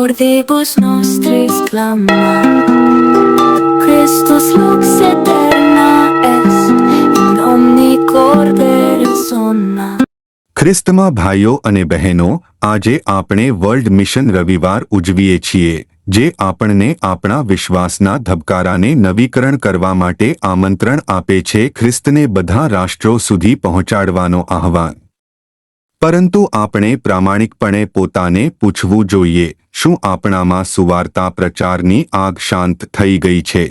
Cordibus nostris clama Christus lux eterna est In omni cordere sonna ખ્રિસ્તમાં ભાઈઓ અને બહેનો, આજે આપણે વર્લ્ડ મિશન રવિવાર ઉજવીએ છીએ, જે આપણને આપણા વિશ્વાસના ધબકારાને નવીકરણ કરવા માટે આમંત્રણ આપે છે, ખ્રિસ્તને બધા રાષ્ટ્રો સુધી પહોંચાડવાનો આહવાન. પરંતુ આપણે પ્રામાણિકપણે પોતાને પૂછવું જોઈએ, શું આપણામાં સુવાર્તા પ્રચારની આગ શાંત થઈ ગઈ છે?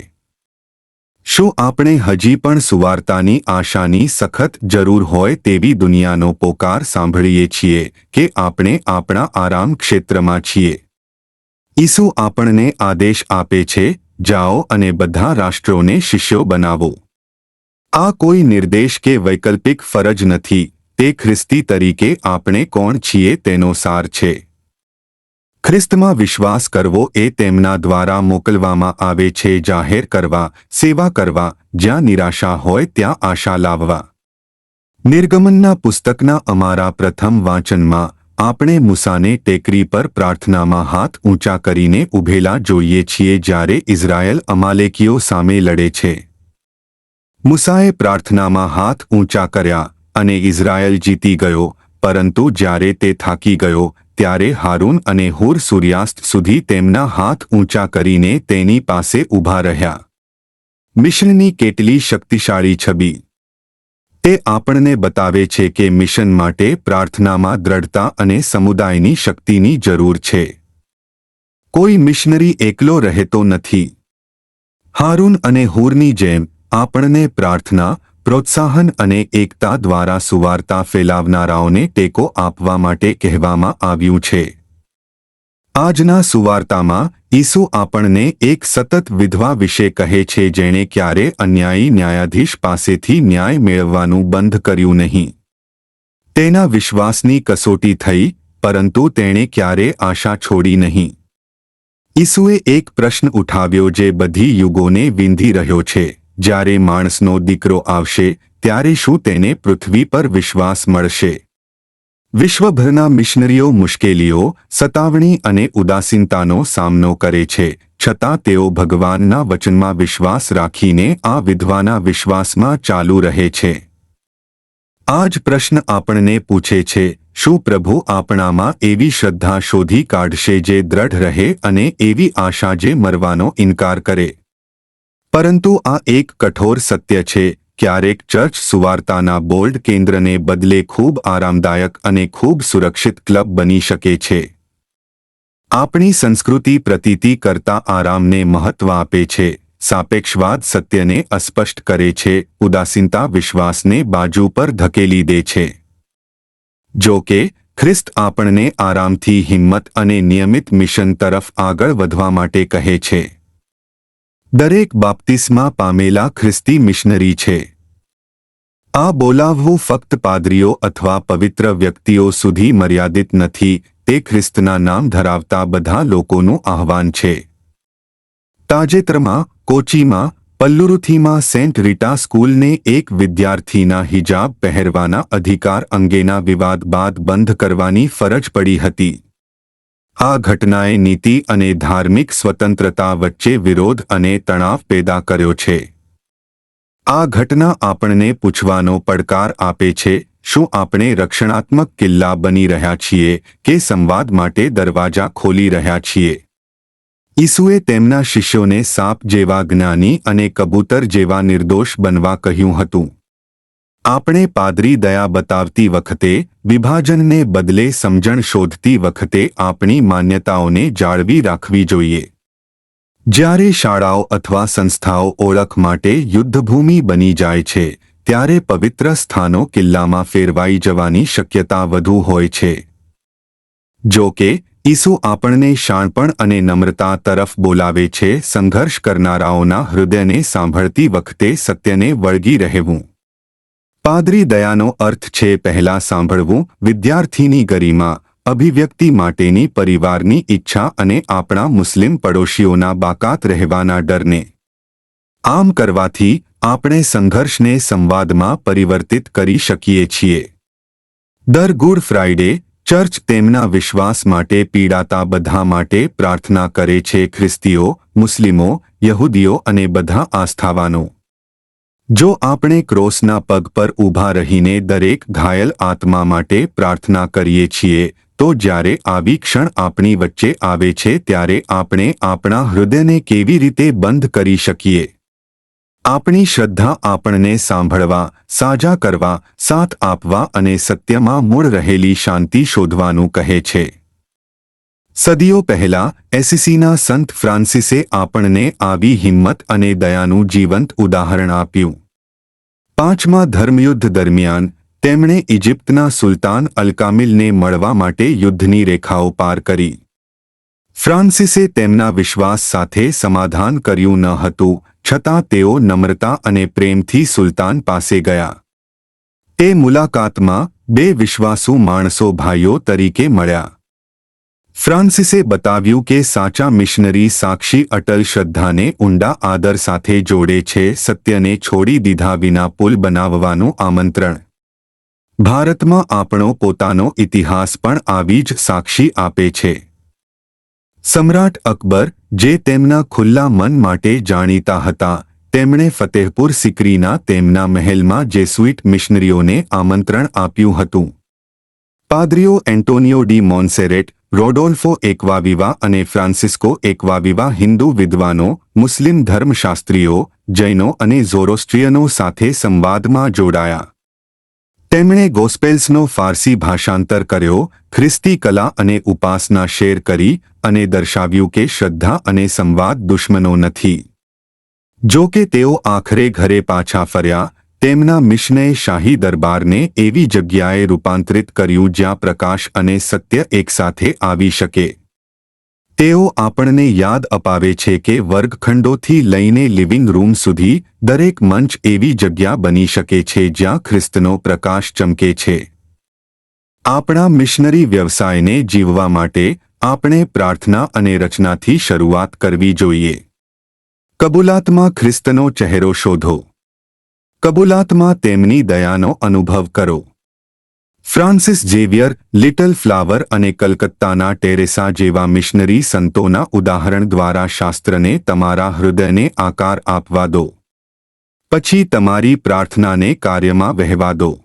શું આપણે હજી પણ સુવાર્તાની આશાની સખત જરૂર હોય તેવી દુનિયાનો પોકાર સાંભળીએ છીએ કે આપણે આપણા આરામ ક્ષેત્રમાં છીએ? ઈસુ આપણને આદેશ આપે છે, જાઓ અને બધા રાષ્ટ્રોને શિષ્યો બનાવો. આ કોઈ નિર્દેશ કે વૈકલ્પિક ફરજ નથી. તે ખ્રિસ્તી તરીકે આપણે કોણ છીએ તેનો સાર છે. ખ્રિસ્તમાં વિશ્વાસ કરવો એ તેમના દ્વારા મોકલવામાં આવે છે. જાહેર કરવા, સેવા કરવા, જ્યાં નિરાશા હોય ત્યાં આશા લાવવા. નિર્ગમનના પુસ્તકના અમારા પ્રથમ વાંચનમાં આપણે મૂસાને ટેકરી પર પ્રાર્થનામાં હાથ ઊંચા કરીને ઊભેલા જોઈએ છીએ જ્યારે ઇઝરાયેલ અમાલેકીઓ સામે લડે છે. મૂસાએ પ્રાર્થનામાં હાથ ઊંચા કર્યા અને ઇઝરાયલ જીતી ગયો, પરંતુ જ્યારે તે થાકી ગયો, ત્યારે હારૂન અને હુર સૂર્યાસ્ત સુધી તેમના હાથ ઊંચા કરીને તેની પાસે ઊભા રહ્યા. મિશનની કેટલી શક્તિશાળી છબી. તે આપણને બતાવે છે કે મિશન માટે પ્રાર્થનામાં દ્રઢતા અને સમુદાયની શક્તિની જરૂર છે. કોઈ મિશનરી એકલો રહેતો નથી. હારૂન અને હુરની જેમ આપણને પ્રાર્થના પ્રોત્સાહન અને એકતા દ્વારા સુવાર્તા ફેલાવનારાઓને ટેકો આપવા માટે કહેવામાં આવ્યું છે. આજના સુવાર્તામાં ઈસુ આપણને એક સતત વિધવા વિશે કહે છે જેણે ક્યારે અન્યાયી ન્યાયાધીશ પાસેથી ન્યાય મેળવવાનું બંધ કર્યું નહીં. તેના વિશ્વાસની કસોટી થઈ, પરંતુ તેણે ક્યારે આશા છોડી નહીં. ઈસુએ એક પ્રશ્ન ઉઠાવ્યો જે બધી યુગોને વિંધી રહ્યો છે. જ્યારે માણસનો દીકરો આવશે, ત્યારે શું તેને પૃથ્વી પર વિશ્વાસ મળશે? વિશ્વભરના મિશનરીઓ મુશ્કેલીઓ, સતાવણી અને ઉદાસીનતાનો સામનો કરે છે. છતાં તેઓ ભગવાનના વચનમાં વિશ્વાસ રાખીને આ વિધવાના વિશ્વાસમાં ચાલુ રહે છે. આ જ પ્રશ્ન આપણને પૂછે છે, શું પ્રભુ આપણામાં એવી શ્રદ્ધા શોધી કાઢશે જે દ્રઢ રહે અને એવી આશા જે મરવાનો ઇનકાર કરે? પરંતુ આ એક કઠોર સત્ય છે. ક્યારેક ચર્ચ સુવાર્તાના બોલ્ડ કેન્દ્રને બદલે ખૂબ આરામદાયક અને ખૂબ સુરક્ષિત ક્લબ બની શકે છે. આપણી સંસ્કૃતિ પ્રતીતિ કરતા આરામને મહત્વ આપે છે. સાપેક્ષવાદ સત્યને અસ્પષ્ટ કરે છે. ઉદાસીનતા વિશ્વાસને બાજુ પર ધકેલી દે છે. જો કે, ખ્રિસ્ત આપણને આરામથી હિંમત અને નિયમિત મિશન તરફ આગળ વધવા માટે કહે છે. દરેક બાપ્તિસ્મા પામેલા ખ્રિસ્તી મિશનરી છે. આ બોલાવવું ફક્ત પાદરીઓ અથવા પવિત્ર વ્યક્તિઓ સુધી મર્યાદિત નથી, તે ખ્રિસ્તના નામ ધરાવતા બધા લોકોનું આહવાન છે. તાજેતરમાં, કોચીમાં, પલ્લુરુથીમાં સેન્ટ રીટા સ્કૂલને એક વિદ્યાર્થીના હિજાબ પહેરવાના અધિકાર અંગેના વિવાદ બાદ બંધ કરવાની ફરજ પડી હતી. આ ઘટનાએ નીતિ અને ધાર્મિક સ્વતંત્રતા વચ્ચે વિરોધ અને તણાવ પેદા કર્યો છે. આ ઘટના આપણને પૂછવાનો પડકાર આપે છે, શું આપણે રક્ષણાત્મક કિલ્લા બની રહ્યા છીએ કે સંવાદ માટે દરવાજા ખોલી રહ્યા છીએ? ઈસુએ તેમના શિષ્યોને સાપ જેવા જ્ઞાની અને કબૂતર જેવા નિર્દોષ બનવા કહ્યું હતું. આપણે પાદરી દયા બતાવતી વખતે, વિભાજનને બદલે સમજણ શોધતી વખતે આપણી માન્યતાઓને જાળવી રાખવી જોઈએ. જ્યારે શાળાઓ અથવા સંસ્થાઓ ઓળખ માટે યુદ્ધભૂમિ બની જાય છે, ત્યારે પવિત્ર સ્થાનો કિલ્લામાં ફેરવાઈ જવાની શક્યતા વધુ હોય છે. જો કે, ઈસુ આપણને શાણપણ અને નમ્રતા તરફ બોલાવે છે, સંઘર્ષ કરનારાઓના હૃદયને સાંભળતી વખતે સત્યને વળગી રહેવું. પાદરી દયાનો અર્થ છે પહેલા સાંભળવું, વિદ્યાર્થીની ગરિમા, અભિવ્યક્તિ માટેની પરિવારની ઈચ્છા અને આપણા મુસ્લિમ પડોશીઓના બાકાત રહેવાના ડરને. આમ કરવાથી આપણે સંઘર્ષને સંવાદમાં પરિવર્તિત કરી શકીએ છીએ. દર ગુડ ફ્રાઇડે ચર્ચ તેમના વિશ્વાસ માટે પીડાતા બધા માટે પ્રાર્થના કરે છે ખ્રિસ્તીઓ, મુસ્લિમો, યહૂદીઓ અને બધા આસ્થાવાનો. જો આપણે ક્રોસના પગ પર ઊભા રહીને દરેક ઘાયલ આત્મા માટે પ્રાર્થના કરીએ છીએ, તો જ્યારે આવી ક્ષણ આપણી વચ્ચે આવે છે ત્યારે આપણે આપણા હૃદયને કેવી રીતે બંધ કરી શકીએ? આપણી શ્રદ્ધા આપણને સાંભળવા, સાજા કરવા, સાથ આપવા અને સત્યમાં મૂળ રહેલી શાંતિ શોધવાનું કહે છે. સદીઓ પહેલા, એસીસીના સંત ફ્રાન્સિસે આપણને આવી હિંમત અને દયાનું જીવંત ઉદાહરણ આપ્યું. પાંચમા ધર્મયુદ્ધ દરમિયાન, તેમણે ઇજિપ્તના સુલતાન અલકામિલને મળવા માટે યુદ્ધની રેખાઓ પાર કરી. ફ્રાન્સિસે તેમના વિશ્વાસ સાથે સમાધાન કર્યું ન હતું, છતાં તેઓ નમ્રતા અને પ્રેમથી સુલતાન પાસે ગયા. તે મુલાકાતમાં બે વિશ્વાસુ માણસો ભાઈઓ તરીકે મળ્યા. ફ્રાન્સિસે બતાવ્યું કે સાચા મિશનરી સાક્ષી અટલ શ્રદ્ધાને ઊંડા આદર સાથે જોડે છે, સત્યને છોડી દીધા વિના પુલ બનાવવાનું આમંત્રણ. ભારતમાં આપણો પોતાનો ઇતિહાસ પણ આવી જ સાક્ષી આપે છે. સમ્રાટ અકબર, જે તેમના ખુલ્લા મન માટે જાણીતા હતા, તેમણે ફતેહપુર સિકરીના તેમના મહેલમાં જેસુઇટ મિશનરીઓને આમંત્રણ આપ્યું હતું. પાદરીઓ એન્ટોનિયો ડી મોન્સેરેટ, રોડોલ્ફો એકવાવિવા અને ફ્રાન્સિસ્કો એકવાવિવા હિન્દુ વિદ્વાનો, મુસ્લિમ ધર્મશાસ્ત્રીઓ, જૈનો અને ઝોરોસ્ટ્રિયનો સાથે સંવાદમાં જોડાયા. તેમણે ગોસ્પેલ્સનો ફારસી ભાષાંતર કર્યો, ખ્રિસ્તી કલા અને ઉપાસના શેર કરી અને દર્શાવ્યું કે શ્રદ્ધા અને સંવાદ દુશ્મનો નથી. જો કે તેઓ આખરે ઘરે પાછા ફર્યા તેમના મિશને શાહી દરબારને એવી જગ્યાએ રૂપાંતરિત કર્યું જ્યાં પ્રકાશ અને સત્ય એકસાથે આવી શકે. તેઓ આપણને યાદ અપાવે છે કે વર્ગખંડોથી લઈને લિવિંગ રૂમ સુધી દરેક મંચ એવી જગ્યા બની શકે છે જ્યાં ખ્રિસ્તનો પ્રકાશ ચમકે છે. આપણા મિશનરી વ્યવસાયને જીવવા માટે આપણે પ્રાર્થના અને રચનાથી શરૂઆત કરવી જોઈએ. કબૂલાતમાં ખ્રિસ્તનો ચહેરો શોધો. કબૂલાતમાં તેમની દયાનો અનુભવ કરો. ફ્રાન્સિસ ઝેવિયર, લિટલ ફ્લાવર અને કલકત્તાના ટેરેસા જેવા મિશનરી સંતોના ઉદાહરણ દ્વારા શાસ્ત્રને તમારા હૃદયને આકાર આપવા દો. પછી તમારી પ્રાર્થનાને કાર્યમાં વહેવા દો.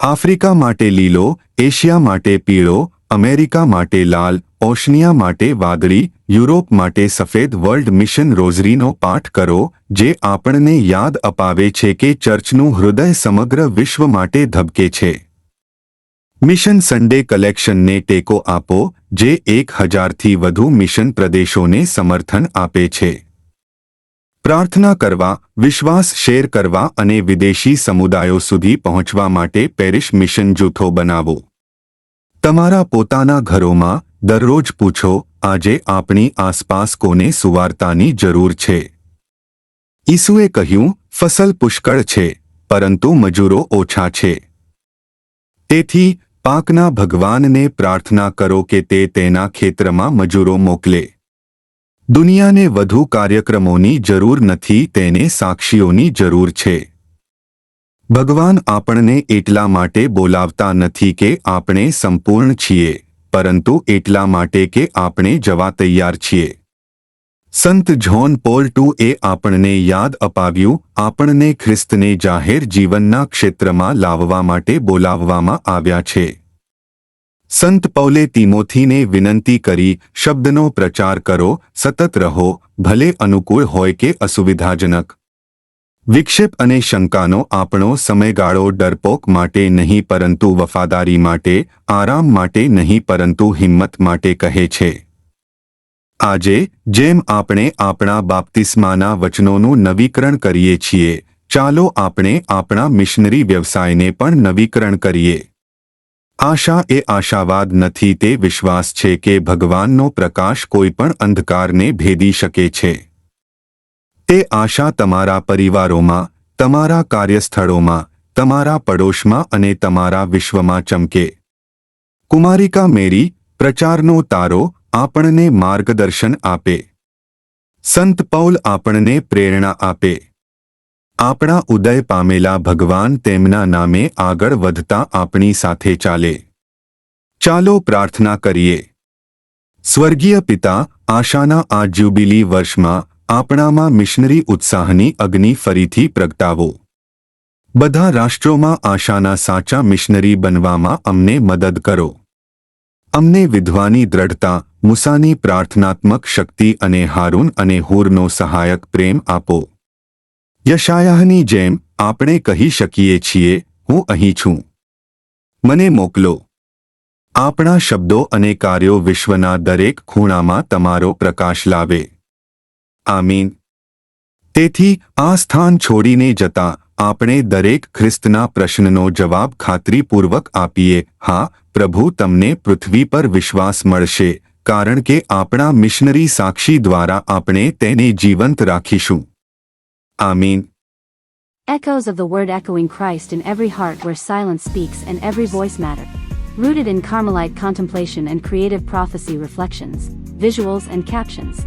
આફ્રિકા માટે લીલો, એશિયા માટે પીળો અમેરિકા માટે લાલ, ઓશનિયા માટે વાદળી, યુરોપ માટે સફેદ વર્લ્ડ મિશન રોઝરીનો પાઠ કરો, જે આપણને યાદ અપાવે છે કે ચર્ચનું હૃદય સમગ્ર વિશ્વ માટે ધબકે છે. મિશન સન્ડે કલેક્શનને ટેકો આપો, જે એક હજારથી વધુ મિશન પ્રદેશોને સમર્થન આપે છે. પ્રાર્થના કરવા, વિશ્વાસ શેર કરવા અને વિદેશી સમુદાયો સુધી પહોંચવા માટે પેરિશ મિશન જૂથો બનાવો. તમારા પોતાના ઘરોમાં દરરોજ પૂછો, આજે આપણી આસપાસ કોને સુવાર્તાની જરૂર છે? ઈસુએ કહ્યું, ફસલ પુષ્કળ છે, પરંતુ મજૂરો ઓછા છે. તેથી, પાકના ભગવાનને પ્રાર્થના કરો કે તે તેના ખેતરમાં મજૂરો મોકલે. દુનિયાને વધુ કાર્યક્રમોની જરૂર નથી, તેને સાક્ષીઓની જરૂર છે. ભગવાન આપણને એટલા માટે બોલાવતા નથી કે આપણે સંપૂર્ણ છીએ, પરંતુ એટલા માટે કે આપણે જવા તૈયાર છીએ. સંત જ્હોન પોલ ટુ એ આપણને યાદ અપાવ્યું, આપણને ખ્રિસ્તને જાહેર જીવનના ક્ષેત્રમાં લાવવા માટે બોલાવવામાં આવ્યા છે. સંત પૌલે તિમોથીને વિનંતી કરી, શબ્દનો પ્રચાર કરો, સતત રહો, ભલે અનુકૂળ હોય કે અસુવિધાજનક. વિક્ષેપ અને શંકાનો આપણો સમયગાળો ડરપોક માટે નહીં પરંતુ વફાદારી માટે, આરામ માટે નહીં પરંતુ હિંમત માટે કહે છે. આજે, જેમ આપણે આપણા બાપ્તિસ્માના વચનોનું નવીકરણ કરીએ છીએ, ચાલો આપણે આપણા મિશનરી વ્યવસાયને પણ નવીકરણ કરીએ. આશા એ આશાવાદ નથી તે વિશ્વાસ છે કે ભગવાનનો પ્રકાશ કોઈપણ અંધકારને ભેદી શકે છે. તે આશા તમારા પરિવારોમાં, તમારા કાર્યસ્થળોમાં, તમારા પડોશમાં અને તમારા વિશ્વમાં ચમકે. કુમારિકા મેરી, પ્રચારનો તારો આપણને માર્ગદર્શન આપે. સંત પૌલ આપણને પ્રેરણા આપે. આપણા ઉદય પામેલા ભગવાન તેમના નામે આગળ વધતા આપણી સાથે ચાલે. ચાલો પ્રાર્થના કરીએ. સ્વર્ગીય પિતા, આશાના આ જ્યુબિલી વર્ષમાં આપણામાં મિશનરી ઉત્સાહની અગ્નિ ફરીથી પ્રગટાવો. બધા રાષ્ટ્રોમાં આશાના સાચા મિશનરી બનવામાં અમને મદદ કરો. અમને વિધવાની દ્રઢતા, મુસાની પ્રાર્થનાત્મક શક્તિ અને હારૂન અને હૂરનો સહાયક પ્રેમ આપો. યશાયાહની જેમ, આપણે કહી શકીએ છીએ, હું અહીં છું. મને મોકલો. આપણા શબ્દો અને કાર્યો વિશ્વના દરેક ખૂણામાં તમારો પ્રકાશ લાવે. આમીન તેથી આ સ્થાન છોડીને જતા આપણે દરેક ખ્રિસ્તના પ્રશ્નનો જવાબ ખાતરીપૂર્વક આપીએ હા પ્રભુ તમને પૃથ્વી પર વિશ્વાસ મળશે કારણ કે આપણા મિશનરી સાક્ષી દ્વારા આપણે તેને જીવંત રાખીશું આમીન Echoes of the word echoing Christ in every heart where silence speaks and every voice matter. Rooted in Carmelite contemplation and creative prophecy reflections, visuals and captions.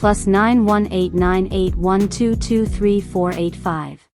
plus 918981223485.